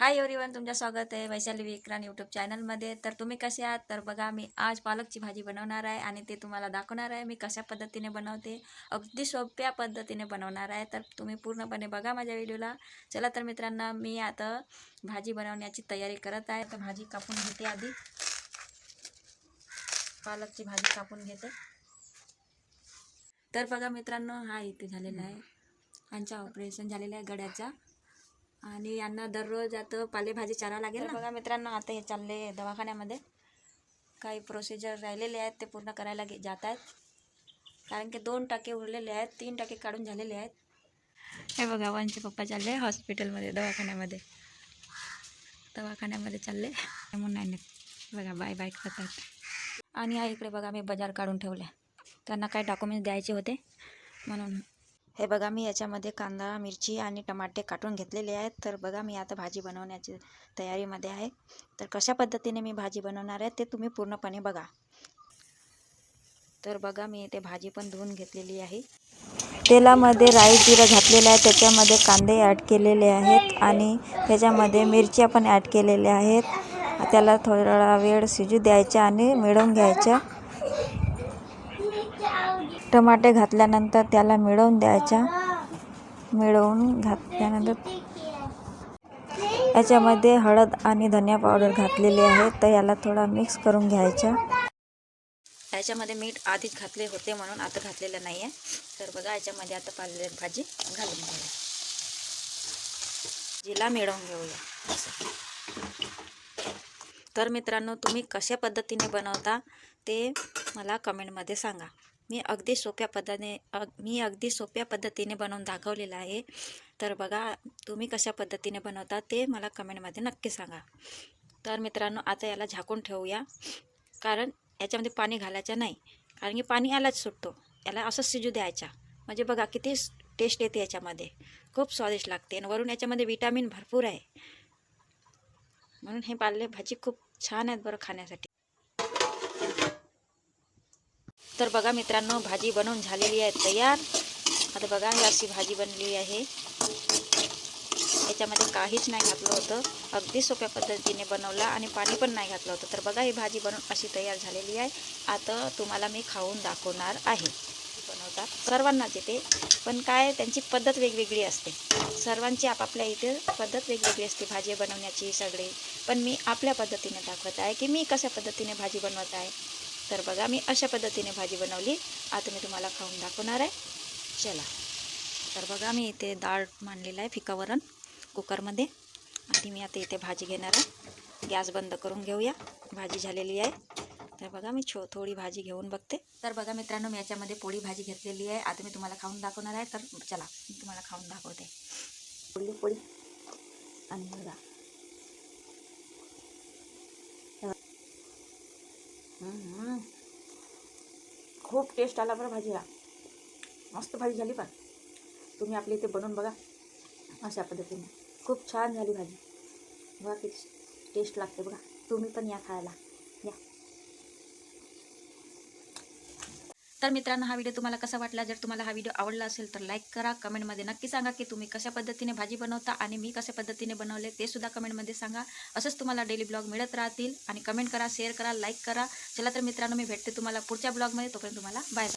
Hi everyone तुमचं स्वागत आहे वैशाली विक्रांत यूट्यूब चॅनलमध्ये तर तुम्ही कसे आहात? तर बघा मी आज पालकची भाजी बनवणार आहे आणि ते तुम्हाला दाखवणार आहे. मी कशा पद्धतीने बनवते? अगदी सोप्या पद्धतीने बनवणार आहे. तर तुम्ही पूर्णपणे बघा माझ्या व्हिडिओला चला तर मित्रांनो मी आता भाजी बनवण्याची तयारी करत आहे. तर भाजी कापून घेते आधी. पालकची भाजी कापून घेते. तर बघा मित्रांनो हा इथे झालेला आहे. यांचा ऑपरेशन झालेलं आहे गड्याचा. आणि यांना दररोज आता पालेभाजी चारा लागेल ना? बघा मित्रांनो आता हे चालले दवाखान्यामध्ये. काही प्रोसिजर राहिलेले आहेत ते पूर्ण करायला गे जात आहेत. कारण की दोन टाके उरलेले आहेत तीन टाके काढून झालेले आहेत. हे बघा वनचे पप्पा चालले हॉस्पिटलमध्ये दवाखान्यामध्ये. दवाखान्यामध्ये चालले. म्हणून नाही. बघा बाय बाय करत आहेत आणि हा इकडे बघा मी बाजार काढून ठेवल्या त्यांना काही डॉक्युमेंट्स द्यायचे होते. म्हणून हे बघा मी याच्यामध्ये कांदा मिरची आणि टमाटे काटून घेतलेले आहेत. तर बघा मी आता भाजी बनवण्याची तयारीमध्ये आहे. तर कशा पद्धतीने मी भाजी बनवणार आहे ते तुम्ही पूर्णपणे बघा. तर बघा मी इथे भाजी पण धुवून घेतलेली आहे. तेलामध्ये राई जिरं घातलेलं आहे. त्याच्यामध्ये कांदे ॲड केलेले आहेत आणि त्याच्यामध्ये मिरच्या पण ॲड केलेल्या आहेत. त्याला थोडा वेळ शिजू द्यायच्या आणि मिळवून घ्यायच्या. टमाटे घातल्यानंतर त्याला मिळवून द्यायच्या. मिळवून घातल्यानंतर याच्यामध्ये हळद आणि धनिया पावडर घातलेली आहे. तर याला थोडा मिक्स करून घ्यायचा. याच्यामध्ये मीठ आधीच घातले होते म्हणून आता घातलेलं नाही आहे तर बघा याच्यामध्ये आता पालेली भाजी घालून घेऊया. जिला मिळवून घेऊया. तर मित्रांनो तुम्ही कशा पद्धतीने बनवता ते मला कमेंटमध्ये सांगा. मी अगदी सोप्या पद्धतीने अग मी अगदी सोप्या पद्धतीने बनवून दाखवलेलं आहे. तर बघा तुम्ही कशा पद्धतीने बनवता ते मला कमेंटमध्ये नक्की सांगा. तर मित्रांनो आता याला झाकून ठेवूया. कारण याच्यामध्ये पाणी घालायचं नाही. कारण की पाणी यालाच सुटतो. याला असंच शिजू द्यायचा. म्हणजे बघा किती टेस्ट येते याच्यामध्ये. खूप स्वादिष्ट लागते. आणि वरून याच्यामध्ये विटॅमिन भरपूर आहे. म्हणून हे पालेभाजी खूप छान आहेत बरं खाण्यासाठी. तर बघा मित्रांनो भाजी बनवून झालेली आहे तयार. आता बघा ही अशी भाजी बनली आहे. याच्यामध्ये काहीच नाही घातलं होतं. अगदी सोप्या पद्धतीने बनवला आणि पाणी पण नाही घातलं होतं. तर बघा ही भाजी बनवून अशी तयार झालेली आहे. आता तुम्हाला मी खाऊन दाखवणार आहे. बनवतात सर्वांनाच येते. पण काय त्यांची पद्धत वेगवेगळी असते. सर्वांची आपापल्या इथे पद्धत वेगवेगळी असते भाजी बनवण्याची सगळे. पण मी आपल्या पद्धतीने दाखवत आहे की मी कशा पद्धतीने भाजी बनवत आहे. तर बघा मी अशा पद्धतीने भाजी बनवली. आता मी तुम्हाला खाऊन दाखवणार आहे. चला. तर बघा मी इथे डाळ मांडलेला आहे फिकावरण कुकरमध्ये. आणि मी आता इथे भाजी घेणार आहे. गॅस बंद करून घेऊया. भाजी झालेली आहे. तर बघा मी छो थोडी भाजी घेऊन बघते. तर बघा मित्रांनो मी याच्यामध्ये पोळी भाजी घेतलेली आहे. आता मी तुम्हाला खाऊन दाखवणार आहे. तर चला मी तुम्हाला खाऊन दाखवते. पोळी पोळी. आणि बघा. खूप टेस्ट आला बरं भाजीला. मस्त भाजी झाली पण. तुम्ही आपल्या इथे बनवून बघा. अशा पद्धतीने. खूप छान झाली भाजी. बघा किती टेस्ट लागते बघा. तुम्ही पण या खायला. या. तर मित्रांनो हा व्हिडिओ तुम्हाला कसा वाटला? जर तुम्हाला हा व्हिडिओ आवडला असेल तर लाईक करा. कमेंटमध्ये नक्की सांगा की तुम्ही कशा पद्धतीने भाजी बनवता आणि मी कशा पद्धतीने बनवले ते सुद्धा कमेंटमध्ये सांगा. असंच तुम्हाला डेली ब्लॉग मिळत राहतील. आणि कमेंट करा शेअर करा लाईक करा. चला तर मित्रांनो मी भेटते तुम्हाला पुढच्या ब्लॉगमध्ये तोपर्यंत तुम्हाला बाय